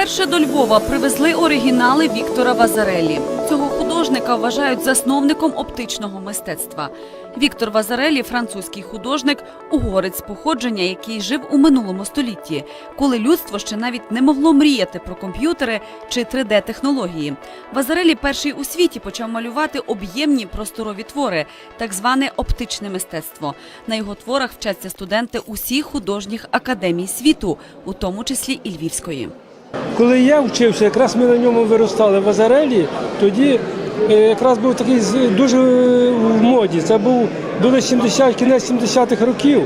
Вперше до Львова привезли оригінали Віктора Вазарелі. Цього художника вважають засновником оптичного мистецтва. Віктор Вазарелі французький художник, угорець походження, який жив у минулому столітті, коли людство ще навіть не могло мріяти про комп'ютери чи 3D-технології. Вазарелі перший у світі почав малювати об'ємні просторові твори, так зване оптичне мистецтво. На його творах вчаться студенти усіх художніх академій світу, у тому числі і Львівської. Коли я вчився, якраз ми на ньому виростали в Азарелі, тоді е, якраз був такий дуже в моді. Це був були 70, кінець 70-х років.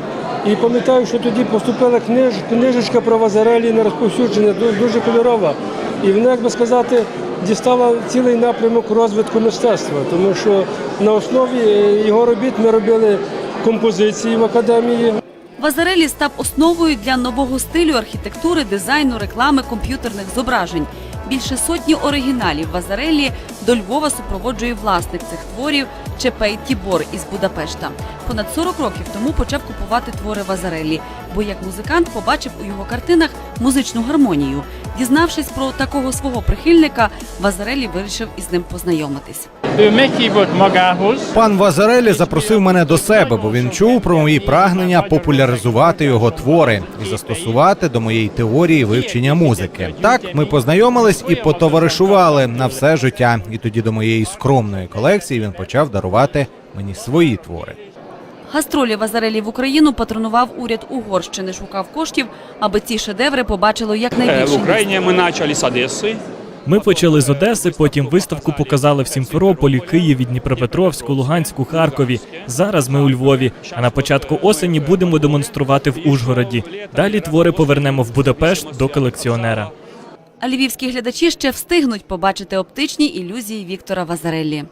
І пам'ятаю, що тоді поступила книж, книжечка про Вазарелі на розповсюдження, дуже кольорова. І вона, як би сказати, дістала цілий напрямок розвитку мистецтва, тому що на основі е, його робіт ми робили композиції в академії. Вазарелі став основою для нового стилю архітектури, дизайну, реклами комп'ютерних зображень. Більше сотні оригіналів Вазарелі до Львова супроводжує власник цих творів Чепей Тібор із Будапешта. Понад 40 років тому почав купувати твори Вазарелі, бо як музикант побачив у його картинах музичну гармонію. Дізнавшись про такого свого прихильника, Вазарелі вирішив із ним познайомитись. Пан Вазарелі запросив мене до себе, бо він чув про мої прагнення популяризувати його твори і застосувати до моєї теорії вивчення музики. Так ми познайомились і потоваришували на все життя. І тоді до моєї скромної колекції він почав дарувати мені свої твори. Гастролі Вазарелі в Україну патронував уряд Угорщини, шукав коштів, аби ці шедеври побачило якнайбільше В. Україні ми почали з Одеси. Ми почали з Одеси, потім виставку показали в Сімферополі, Києві, Дніпропетровську, Луганську, Харкові. Зараз ми у Львові. А на початку осені будемо демонструвати в Ужгороді. Далі твори повернемо в Будапешт до колекціонера. А львівські глядачі ще встигнуть побачити оптичні ілюзії Віктора Вазареллі.